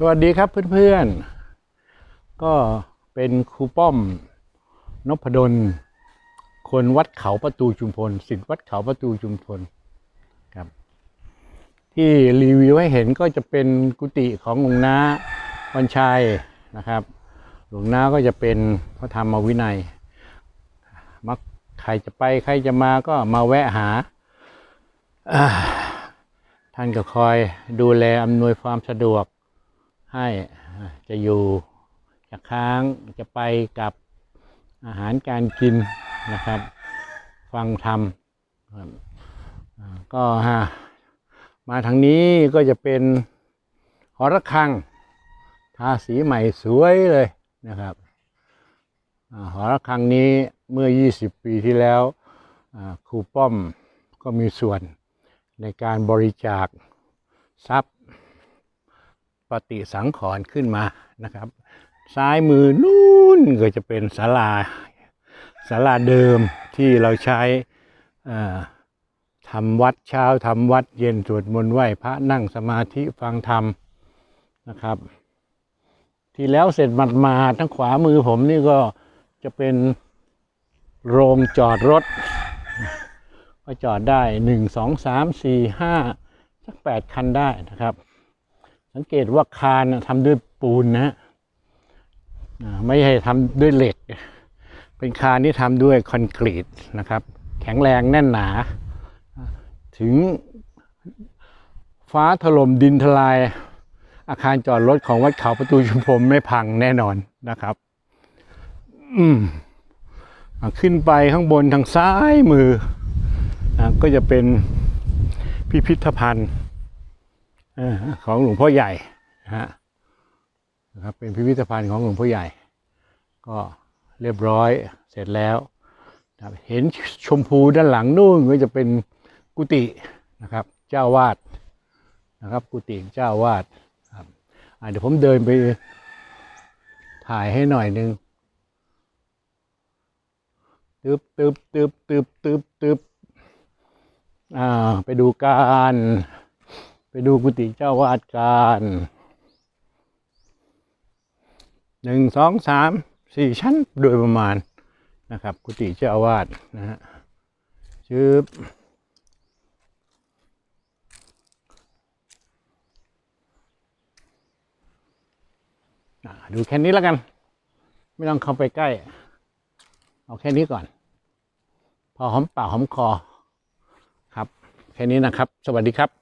สวัสดีครับเพื่อนๆ ก็เป็นครูป้อมนพดล คนวัดเขาประตูจุมพลสิทธิ์วัดเขาประตูจุมพลครับ ที่รีวิวให้เห็นก็จะเป็นกุฏิของหลวงน้าวันชัยนะครับ หลวงน้าก็จะเป็นพระธรรมวินัยมักใครจะไปใครจะมาก็มาแวะหาอ่าท่านก็คอยดูแลอำนวยความสะดวก ให้จะอยู่จะค้างจะไปกับอาหารการกินนะครับ ฟังธรรมก็ฮะมาทางนี้ก็จะเป็นหอระฆังทาสีใหม่สวยเลยนะครับหอระฆังนี้เมื่อ 20 ปีที่แล้วครูป้อมก็มีส่วนในการบริจาคทรัพย์ ปฏิสังขรณ์ขึ้นมานะครับ ซ้ายมือนู่นก็จะเป็นศาลาศาลาเดิมที่เราใช้ทำวัดเช้าทำวัดเย็นสวดมนต์ไหว้พระนั่งสมาธิฟังธรรมนะครับ ที่แล้วเสร็จมาดๆทั้งขวามือผมนี่ก็จะเป็นโรงจอดรถก็จอดได้หนึ่งสองสามสี่ห้าสักแปดคันได้นะครับ สังเกตว่าคานทำด้วยปูนนะฮะไม่ใช่ทำด้วยเหล็ก เป็นคานที่ทำด้วยคอนกรีตนะครับ แข็งแรงแน่นหนา ถึงฟ้าถล่มดินทลาย อาคารจอดรถของวัดเขาประตูชุมพรไม่พังแน่นอนนะครับ อืมขึ้นไปข้างบนทางซ้ายมือ ก็จะเป็นพิพิธภัณฑ์ ของหลวงพ่อใหญ่นะฮะนะครับเป็นพิพิธภัณฑ์ของหลวงพ่อใหญ่ ก็เรียบร้อยเสร็จแล้วนะเห็นชมพูด้านหลังนู่นก็จะเป็นกุฏินะครับ เจ้าวาดนะครับ กุฏิเจ้าวาดครับเดี๋ยวผมเดินไปถ่ายให้หน่อยนึงตึบตึบตึบตึบตึบตึบอ่าไปดูการ ดูกุฏิเจ้าวาดกันหนึ่งสองสามสี่ชั้นโดยประมาณนะครับ กุฏิเจ้าวาสนะฮะชืบอ่าดูแค่นี้แล้วกัน ไม่ต้องเข้าไปใกล้ เอาแค่นี้ก่อน พอหอมปากหอมคอครับ แค่นี้นะครับ สวัสดีครับ